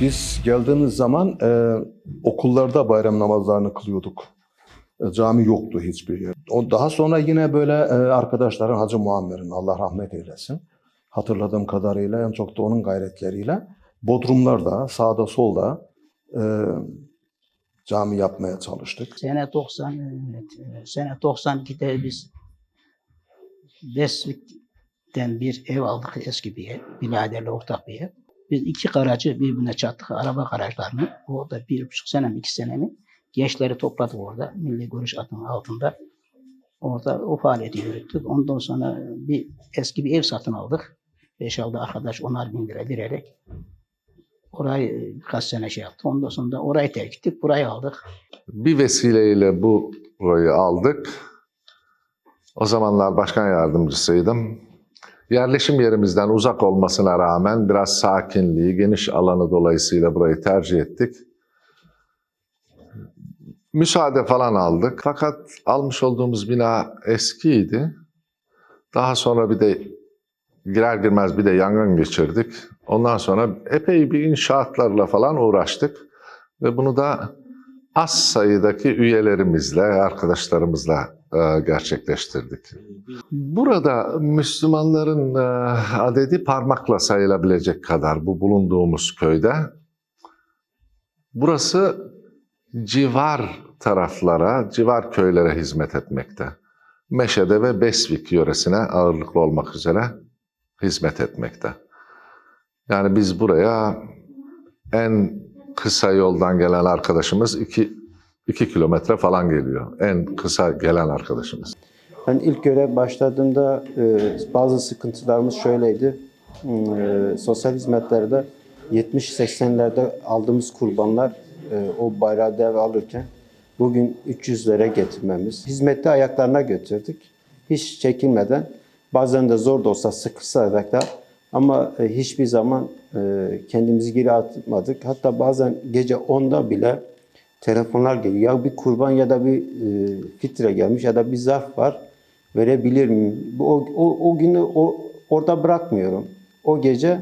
Biz geldiğimiz zaman e, okullarda bayram namazlarını kılıyorduk. E, cami yoktu hiçbir yer. O daha sonra yine böyle e, arkadaşların Hacı Muammer'in Allah rahmet eylesin. Hatırladığım kadarıyla en çok da onun gayretleriyle Bodrumlarda sağda solda e, cami yapmaya çalıştık. Sene 90, evet, e, sene 92'de biz Besvik'ten bir ev aldık eski bir ev. Biraderle ortak bir ev. Biz iki garajı birbirine çattık. Araba garajlarını. Orada bir buçuk sene mi iki sene mi gençleri topladık orada. Milli Görüş adının altında. Orada o faaliyeti yürüttük. Ondan sonra bir eski bir ev satın aldık. 5-6 arkadaş onar bin lira vererek. Orayı birkaç sene şey yaptı. Ondan sonra orayı terk ettik. Burayı aldık. Bir vesileyle bu burayı aldık. O zamanlar başkan yardımcısıydım. Yerleşim yerimizden uzak olmasına rağmen biraz sakinliği, geniş alanı dolayısıyla burayı tercih ettik. Müsaade falan aldık. Fakat almış olduğumuz bina eskiydi. Daha sonra bir de girer girmez bir de yangın geçirdik. Ondan sonra epey bir inşaatlarla falan uğraştık. Ve bunu da az sayıdaki üyelerimizle, arkadaşlarımızla gerçekleştirdik. Burada Müslümanların e, adedi parmakla sayılabilecek kadar bu bulunduğumuz köyde. Burası civar taraflara, civar köylere hizmet etmekte. Meşede ve Besvik yöresine ağırlıklı olmak üzere hizmet etmekte. Yani biz buraya en kısa yoldan gelen arkadaşımız 2 2 kilometre falan geliyor. En kısa gelen arkadaşımız. Ben ilk görev başladığımda e, bazı sıkıntılarımız şöyleydi. E, sosyal hizmetlerde 70-80'lerde aldığımız kurbanlar e, o bayrağı dev alırken bugün 300'lere getirmemiz. Hizmette ayaklarına götürdük. Hiç çekinmeden bazen de zor da olsa sıkışarak da ama hiçbir zaman kendimizi geri atmadık. Hatta bazen gece 10'da bile telefonlar geliyor. Ya bir kurban ya da bir e, fitre gelmiş ya da bir zarf var. Verebilir miyim? O, o, o günü o, orada bırakmıyorum. O gece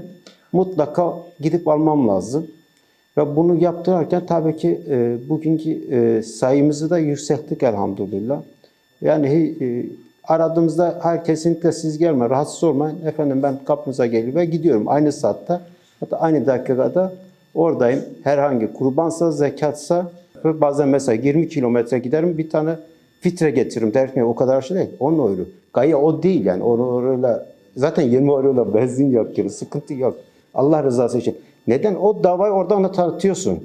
mutlaka gidip almam lazım. Ve bunu yaptırırken tabii ki e, bugünkü e, sayımızı da yükselttik elhamdülillah. Yani e, aradığımızda hayır kesinlikle siz gelme, rahatsız olmayın. Efendim ben kapınıza geliyorum ve gidiyorum aynı saatte. Hatta aynı dakikada oradayım. Herhangi kurbansa, zekatsa bazen mesela 20 kilometre giderim bir tane fitre getiririm derken o kadar şey değil. 10 euro. Gaye o değil yani. O euroyla zaten 20 euroyla benzin yakıyoruz. Sıkıntı yok. Allah rızası için. Neden? O davayı oradan tanıtıyorsun.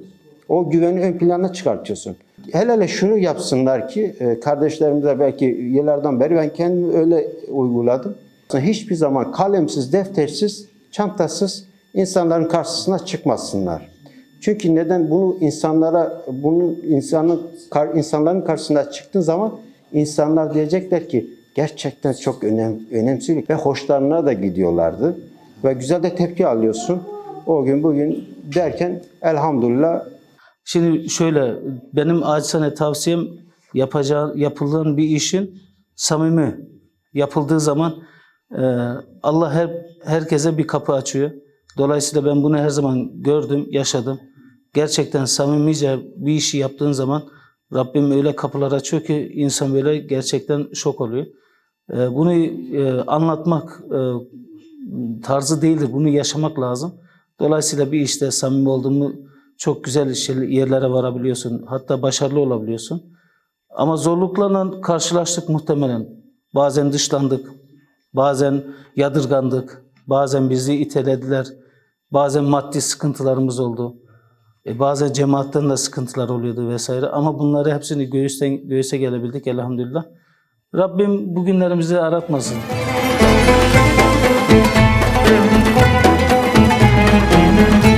O güveni ön plana çıkartıyorsun. Hele hele şunu yapsınlar ki e, kardeşlerimiz de belki yıllardan beri ben kendimi öyle uyguladım. Hiçbir zaman kalemsiz, deftersiz, çantasız insanların karşısına çıkmasınlar. Çünkü neden bunu insanlara, bunun insanın insanların karşısına çıktığın zaman insanlar diyecekler ki gerçekten çok önem, önemsiz ve hoşlarına da gidiyorlardı. Ve güzel de tepki alıyorsun. O gün bugün derken elhamdülillah Şimdi şöyle benim acizane tavsiyem yapacağı yapılan bir işin samimi yapıldığı zaman e, Allah her herkese bir kapı açıyor. Dolayısıyla ben bunu her zaman gördüm, yaşadım. Gerçekten samimice bir işi yaptığın zaman Rabbim öyle kapılar açıyor ki insan böyle gerçekten şok oluyor. E, bunu e, anlatmak e, tarzı değildir. Bunu yaşamak lazım. Dolayısıyla bir işte samimi olduğumu çok güzel şey- yerlere varabiliyorsun. Hatta başarılı olabiliyorsun. Ama zorluklarla karşılaştık muhtemelen. Bazen dışlandık. Bazen yadırgandık. Bazen bizi itelediler. Bazen maddi sıkıntılarımız oldu. E bazen cemaatten de sıkıntılar oluyordu vesaire. Ama bunları hepsini göğüsten, göğüse gelebildik elhamdülillah. Rabbim bugünlerimizi aratmasın. Müzik